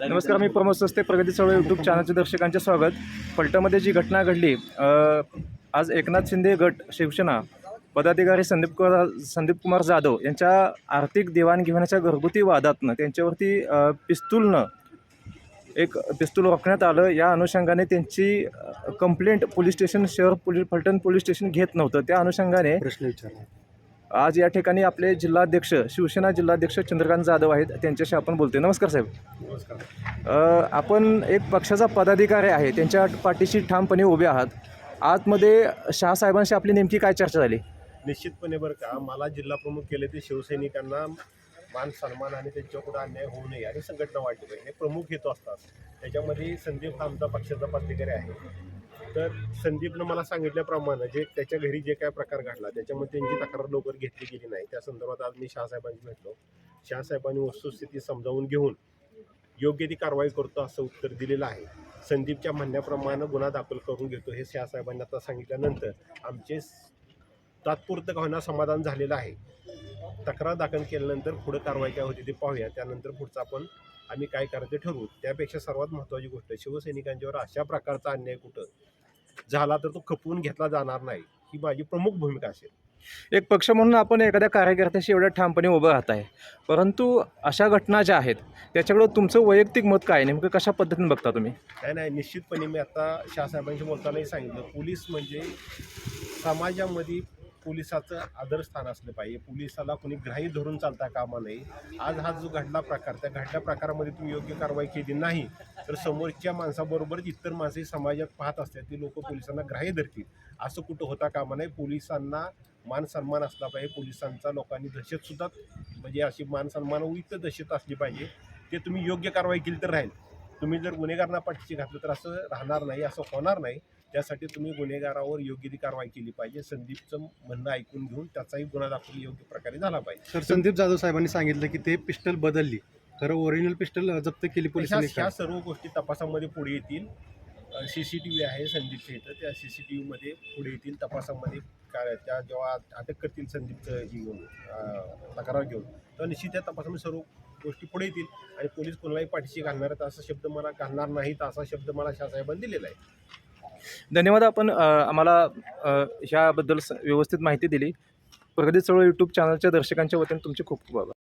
नमस्कार मी प्रमोद सस्ते प्रगती चळवळ यूट्यूब चॅनलचे दर्शकांचे स्वागत. फलटणमध्ये जी घटना घडली आज एकनाथ शिंदे गट शिवसेना पदाधिकारी संदीप कुमार संदीप कुमार जाधव यांच्या आर्थिक देवाणघेवाणाच्या घरगुती वादातनं त्यांच्यावरती पिस्तूलनं एक पिस्तूल रोखण्यात आलं. या अनुषंगाने त्यांची कंप्लेंट पोलीस स्टेशन शहर पोलीस फलटण पोलीस स्टेशन घेत नव्हतं. त्या अनुषंगाने प्रश्न विचारला. आज या ठिकाणी आपले जिल्हाध्यक्ष शिवसेना जिल्हाध्यक्ष चंद्रकांत जाधव आहेत. त्यांच्याशी आपण बोलतोय. नमस्कार साहेब. नमस्कार. आपण एक पक्षाचा पदाधिकारी आहे. त्यांच्या पाठीशी ठामपणे उभे आहात. आतमध्ये शहासाहेबांशी आपली नेमकी काय चर्चा झाली? निश्चितपणे बरं का मला जिल्हा प्रमुख केले ते शिवसैनिकांना मान सन्मान आणि त्यांच्याकडे अन्याय होऊ नये आणि संघटना वाढली पाहिजे. हे प्रमुख हेतू असतात. त्याच्यामध्ये संदीप हा आमचा पक्षाचा पदाधिकारी आहे. तर संदीपनं मला सांगितल्याप्रमाणे जे त्याच्या घरी जे काय प्रकार घडला त्याच्यामध्ये त्यांची तक्रार लवकर घेतली गेली नाही. त्या संदर्भात आज मी शहासाहेबांशी भेटलो. शहासाहेबांनी वस्तुस्थिती समजावून घेऊन योग्य ती कारवाई करतो असं उत्तर दिलेलं आहे. संदीपच्या म्हणण्याप्रमाणे गुन्हा दाखल करून घेतो हे शहासाहेबांनी आता सांगितल्यानंतर आमचे तात्पुरतं का समाधान झालेलं आहे. तक्रार दाखल केल्यानंतर पुढं कारवाई काय होती ते पाहूया. त्यानंतर पुढचं आपण आम्ही काय करायचं ठरवू. त्यापेक्षा सर्वात महत्त्वाची गोष्ट शिवसैनिकांच्यावर अशा प्रकारचा अन्याय कुठं? झाला तर तो खपवून घेतला जाणार नाही. ही माझी प्रमुख भूमिका असेल. एक पक्ष म्हणून आपण एखाद्या कार्यकर्त्याशी एवढ्या ठामपणे उभं राहत आहे परंतु अशा घटना ज्या आहेत त्याच्याकडं तुमचं वैयक्तिक मत काय? नेमकं कशा पद्धतीने बघता तुम्ही? काय नाही. निश्चितपणे मी आता शहासाहेबांशी बोलतानाही सांगितलं. पोलीस म्हणजे समाजामध्ये पोलिसाचं आदरस्थान असलं पाहिजे. पोलिसाला कोणी ग्राही धरून चालता कामा नये. आज हा जो घडला प्रकार त्या घडल्या प्रकारामध्ये तुम्ही योग्य कारवाई केली नाही तर समोरच्या माणसाबरोबरच इतर माणसे समाजात पाहत असतात ती लोक पोलिसांना ग्राह्य धरतील. असं कुठं होता कामा नाही पोलिसांना मान सन्मान असला पाहिजे. पोलिसांचा लोकांनी दहशतसुद्धा म्हणजे अशी मान सन्मानयुक्त दहशत असली पाहिजे. ते तुम्ही योग्य कारवाई केली तर राहील. तुम्ही जर गुन्हेगारांना पाठीशी घातलं तर असं राहणार नाही असं होणार नाही. त्यासाठी तुम्ही गुन्हेगारावर योग्य ती कारवाई केली पाहिजे. संदीपचं म्हणणं ऐकून घेऊन त्याचाही गुन्हा दाखल योग्य प्रकारे झाला पाहिजे. सर संदीप जाधव साहेबांनी सांगितलं की ते पिस्टल बदलली. खरं ओरिजिनल पिस्टल जप्त केली पोलिसांनी ह्या सर्व गोष्टी तपासामध्ये पुढे येतील. सी सी टी व्ही आहे संदीपच्या इथं. त्या सी सी टी व्हीमध्ये पुढे येतील तपासामध्ये काय त्या जेव्हा अटक करतील संदीपचं ही घेऊन तक्रार घेऊन तेव्हा निश्चित त्या तपासामध्ये सर्व गोष्टी पुढे येतील. आणि पोलीस कोणालाही पाठीशी घालणार आहेत असा शब्द मला घालणार नाहीत असा शब्द मला शाहसाहेबांनी दिलेला आहे. धन्यवाद आपण आम्हाला ह्याबद्दल स- व्यवस्थित माहिती दिली. प्रगती चळवळ यूट्यूब चॅनलच्या दर्शकांच्या वतीने तुमचे खूप खूप आभार.